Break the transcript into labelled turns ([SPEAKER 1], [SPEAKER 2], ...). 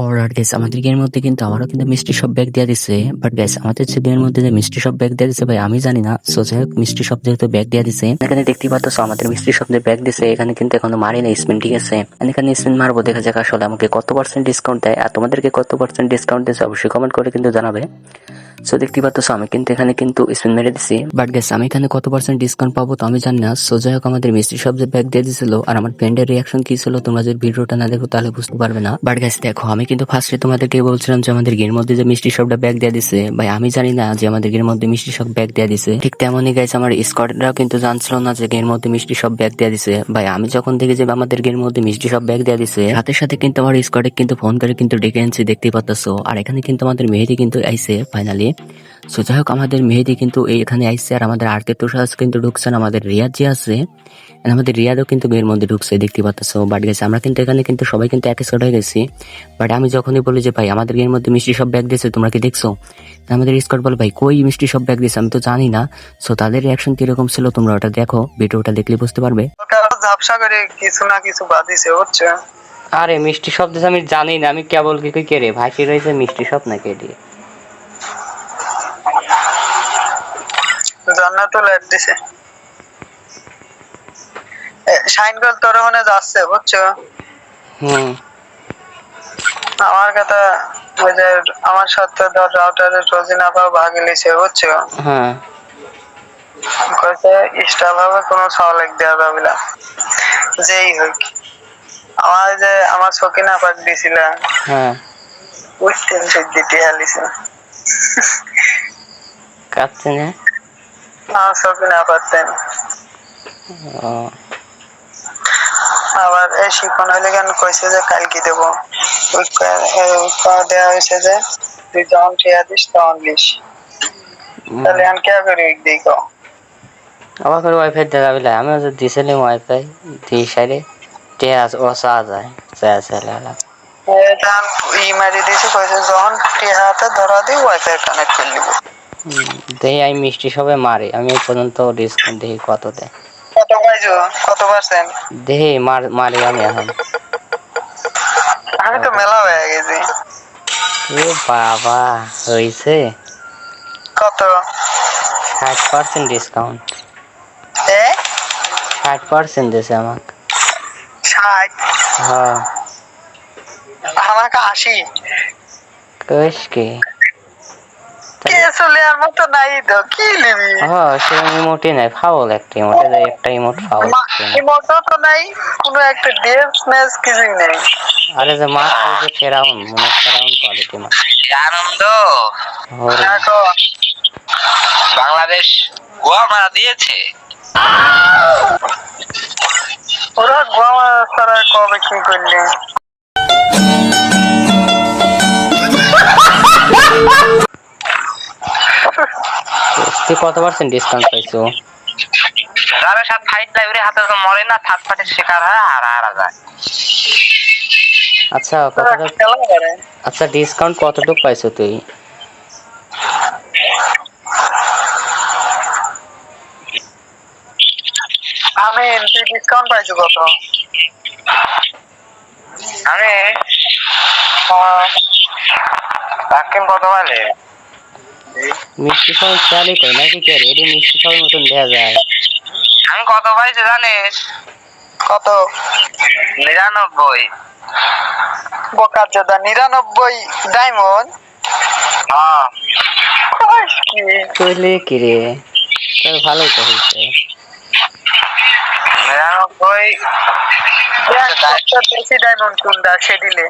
[SPEAKER 1] Order guess আমাদের গেমের মধ্যে কিন্তু আমারও কিন্তু মিষ্টি সব ব্যাগ দিয়ে দিছে। বাট গ্যাস আমাদের যে গেমের মধ্যে যে মিষ্টি সব ব্যাগ দিয়ে দিছে ভাই, আমি জানি না। সো যাই হোক মিষ্টি সব যেহেতু ব্যাগ দিয়ে দিছে, এখানে দেখতে পাচ্ছ আমাদের মিষ্টি সব যে ব্যাগ দিছে, এখানে কিন্তু এখনও মারি না স্পিন ঠিক আছে? এখানে স্পিন মারবো, দেখা যাক আসলে আমাকে কত পার্সেন্ট ডিসকাউন্ট দেয়। আর তোমাদেরকে কত পার্সেন্ট ডিসকাউন্ট দিচ্ছে অবশ্যই কমেন্ট করে কিন্তু জানাবে। সো দেখতে পাচ্ছ, আমি কিন্তু এখানে কিন্তু স্পিন মেরে দিছি। বাট গ্যাস আমি এখানে কত পার্সেন্ট ডিসকাউন্ট পাবো তো আমি জানি না। সো যাই হোক আমাদের মিষ্টি সব যে ব্যাগ দিয়ে দিছিল, আর আমার ফ্রেন্ডের রিয়াকশন কি ছিল, তোমরা যদি ভিডিওটা না দেখো, তাহলে বুঝতে পারবে না। বাট গ্যাস দেখো, আমি কিন্তু ফার্স্টে তোমাদেরকে বলছিলাম যে আমাদের গের মধ্যে যে মিষ্টি সবটা ব্যাগ দিয়ে দিছে। ভাই, আমি জানি না যে আমাদের গের মধ্যে মিষ্টি সব ব্যাগ দিয়ে দিছে। ঠিক তেমনই গাইছে আমার স্কোয়াডরাও কিন্তু জানছিল না যে গের মধ্যে মিষ্টি সব ব্যাগ দিয়ে দিছে। ভাই, আমি যখন দেখি যে আমাদের গের মধ্যে মিষ্টি সব ব্যাগ দিয়ে দিছে, সাথে সাথে কিন্তু আমার স্কোয়াডে কিন্তু ফোন করে কিন্তু ডেকে আনছি দেখতে পাচ্ছ আর এখানে কিন্তু আমাদের মেহেদি কিন্তু আইছে ফাইনালি সো যাই হোক আমাদের মেহেদি কিন্তু এই এখানে আইসছে আর আমাদের আর্তের তুষার কিন্তু ঢুকছেন আমাদের রিয়াদ যে আছে আমাদের রিয়াদও কিন্তু এর মধ্যে ঢুকছে দেখতে পাচ্ছ বাট গেছে আমরা কিন্তু এখানে কিন্তু সবাই কিন্তু এক স্কোয়াড হয়ে গেছি। বাট আমি যখনই বলি যে ভাই আমাদের এর মধ্যে মিষ্টি সব ব্যাগ দিয়েছে তোমরা কি দেখছ? আমাদের স্কোয়াড বলে ভাই কই মিষ্টি সব ব্যাগ দিয়েছে? আমি তো জানি না। সো তাদের রিয়াকশন কীরকম ছিল তোমরা ওটা দেখো ভিডিওটা দেখলে বুঝতে পারবে।
[SPEAKER 2] ঝাপসা করে কিছু না কিছু বাদিছে হচ্ছে
[SPEAKER 3] আরে মিষ্টি শব্দ আমি জানি না আমি কেবল কি কে রে? ভাসি রয়েছে মিষ্টি শব্দ না কে দিয়ে?
[SPEAKER 2] জান্নাতুল অ্যাড দিছে। তোর মনে যাচ্ছে বুঝছ?
[SPEAKER 3] হুম।
[SPEAKER 2] আমার কথা ওই যে আমার সাথে ধর রাউটারে রোজিনা পাও ভাগ লিছে বুঝছ?
[SPEAKER 3] হ্যাঁ।
[SPEAKER 2] কইছে ইস্টা ভাবে কোনো সওয়াল দেওয়া যাবে না। যেই হোক আমার যে আমার সকিনা পাক দিছিল
[SPEAKER 3] হ্যাঁ।
[SPEAKER 2] ওই তিন দিতে হালিছে।
[SPEAKER 3] কাচ্ছে না? ও
[SPEAKER 2] আবার এই শিখন কেন কইছে যে কালকে দেব? দেয়া হয়েছে যে তুই যখন ঠিয়া দিস তখন তাহলে আমি কে করি
[SPEAKER 3] আবার করে ওয়াইফাই দেখা বিলা আমি তো দিছিলাম ওয়াইফাই দিই সাইডে টিয়া ও চা যায় চা চাইলে
[SPEAKER 2] এটা ই মারি দিছে কইছে যখন ঠিয়া হাতে ধরা দিই ওয়াইফাই কানেক্ট করে নিব।
[SPEAKER 3] দেখি আমি মিষ্টি সবে মারি আমি এই পর্যন্ত ডিসকাউন্ট দেখি কত দেয়।
[SPEAKER 2] কত পাইছো? কত পার্সেন্ট
[SPEAKER 3] দেখি মার মারি আমি এখন।
[SPEAKER 2] আমি তো মেলা হয়ে গেছি।
[SPEAKER 3] এ বাবা হয়েছে
[SPEAKER 2] কত?
[SPEAKER 3] ষাট পার্সেন্ট ডিসকাউন্ট
[SPEAKER 2] এ?
[SPEAKER 3] ষাট পার্সেন্ট দিয়েছে আমাকে।
[SPEAKER 2] ষাট?
[SPEAKER 3] হ্যাঁ।
[SPEAKER 2] আমাকে আশি।
[SPEAKER 3] কইস কি
[SPEAKER 2] কে? মতো নাই তো কি নিবি?
[SPEAKER 3] হ্যাঁ ইমোটই নাই ফাউল একটা ইমোটে একটা ইমোট ফাউল
[SPEAKER 2] মোটো তো নাই কোনো একটা ম্যাচ কিছুই নেই।
[SPEAKER 3] আরে যে মাছ যে ফেরাউন মনে ফেরাউন কোয়ালিটি মাছ
[SPEAKER 4] আনন্দ। বাংলাদেশ গোয়া মারা দিয়েছে।
[SPEAKER 2] ওরা গোয়া মারা ছাড়া কবে কি করলি?
[SPEAKER 3] তুই কত পার্সেন্ট ডিসকাউন্ট পাইছো?
[SPEAKER 4] যাদের সাথে ফাইট লাইব্রেরি হাতে তো মরে না থার্ড পার্টির শিকার হয় হারা হারা যায়
[SPEAKER 3] আচ্ছা
[SPEAKER 2] করে।
[SPEAKER 3] আচ্ছা ডিসকাউন্ট কতটুক পাইছো তুই?
[SPEAKER 2] আমি তুই ডিসকাউন্ট পাইছো কত?
[SPEAKER 4] আমি তাকিম কত বলে
[SPEAKER 3] মিষ্টি সব খেয়ালই করে নাকি কে রে এটি মিষ্টি সবের মতন দেয়া যায়।
[SPEAKER 4] আমি কত পাইছি জানিস?
[SPEAKER 2] কত?
[SPEAKER 4] নিরানব্বই।
[SPEAKER 2] বোকার দাদা নিরানব্বই ডায়মন্ড?
[SPEAKER 4] হ্যাঁ।
[SPEAKER 2] কি?
[SPEAKER 3] কইলে কি রে? তবে ভালোই তো হয়েছে
[SPEAKER 4] নিরানব্বই।
[SPEAKER 2] ডায়মন্ড কোনটা সে দিলে।